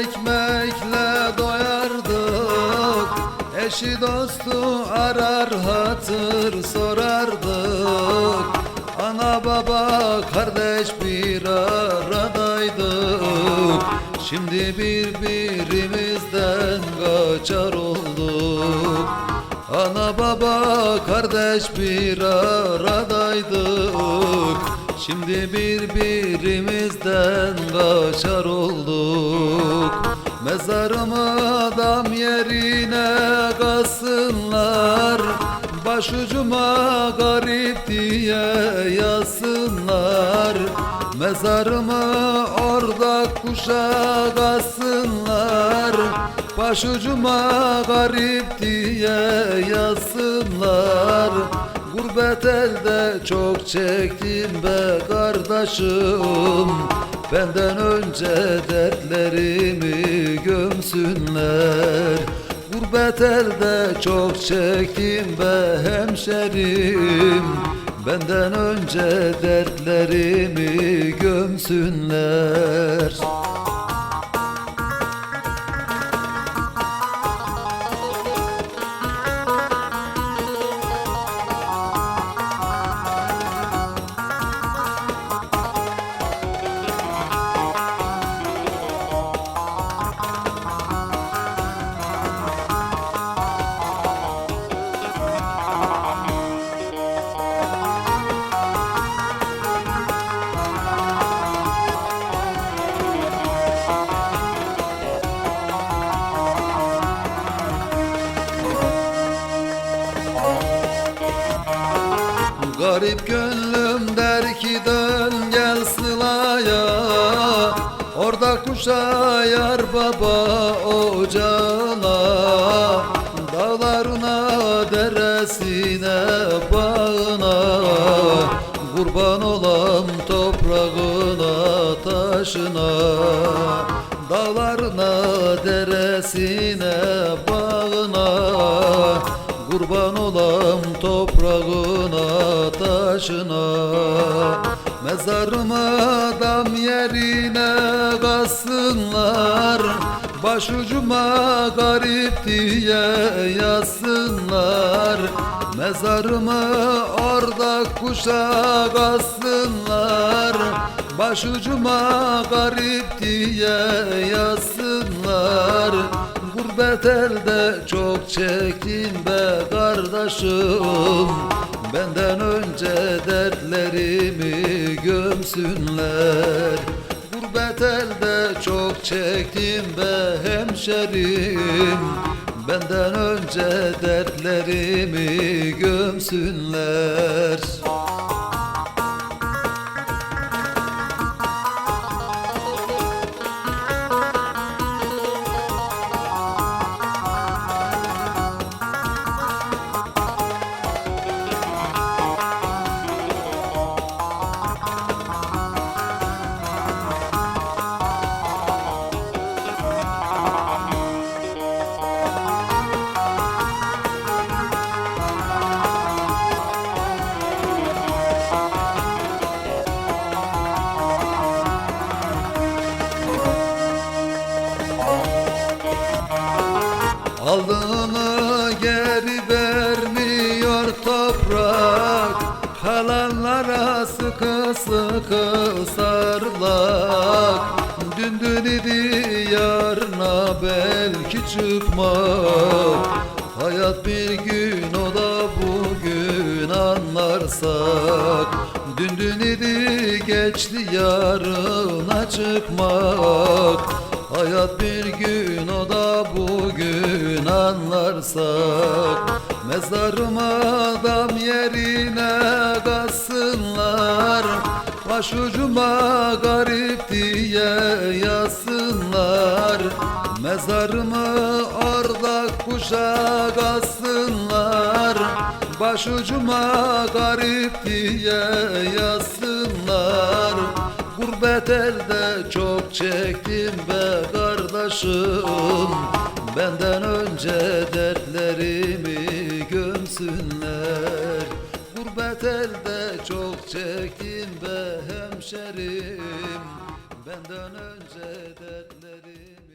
ekmekle doyardık. Eşi dostu arar hatır sorardık. Ana baba kardeş bir aradaydık. Şimdi birbirimizden kaçar olduk. Ana baba kardeş bir aradaydık. Şimdi birbirimizden kaçar olduk. Mezarımı adam yerine kasınlar Başucuma garip diye yazsınlar. Mezarımı orada kuşa kasınlar Başucuma garip diye yazsınlar Gurbet elde çok çektim be kardeşim. Benden önce dertlerimi gömsünler. Gurbet elde çok çektim be hemşerim. Benden önce dertlerimi gömsünler Garip gönlüm der ki dön gel sılaya. Orada kuşa yar baba ocağına Dağlarına deresine bağına. Kurban olam toprağına taşına. Dağlarına deresine bağına. Kurban olam toprağına taşına Mezarıma dam yerine kassınlar Başucuma garip diye yazsınlar. Mezarımı orada kuşa kassınlar Başucuma garip diye yazsınlar. Gurbet elde çok çektim be kardeşim gömsünler Gurbet elde çok çektim be hemşerim. Benden önce dertlerimi gömsünler Aldığını geri vermiyor toprak. Kalanlara sıkı sıkı sarılak. Dün dün idi yarına belki çıkmak. Hayat bir gün o da bugün anlarsak. Dün dün idi geçti yarına çıkmak. Hayat bir gün o da bugün anlarsak Mezarıma adam yerine kassınlar Başucuma garip diye yazsınlar. Mezarımı orada kuşa kassınlar Başucuma garip diye yazsınlar. Gurbet elde çok çektim be kardeşim Benden önce dertlerimi gömsünler. Gurbet elde çok çektim be hemşerim. Benden önce dertlerim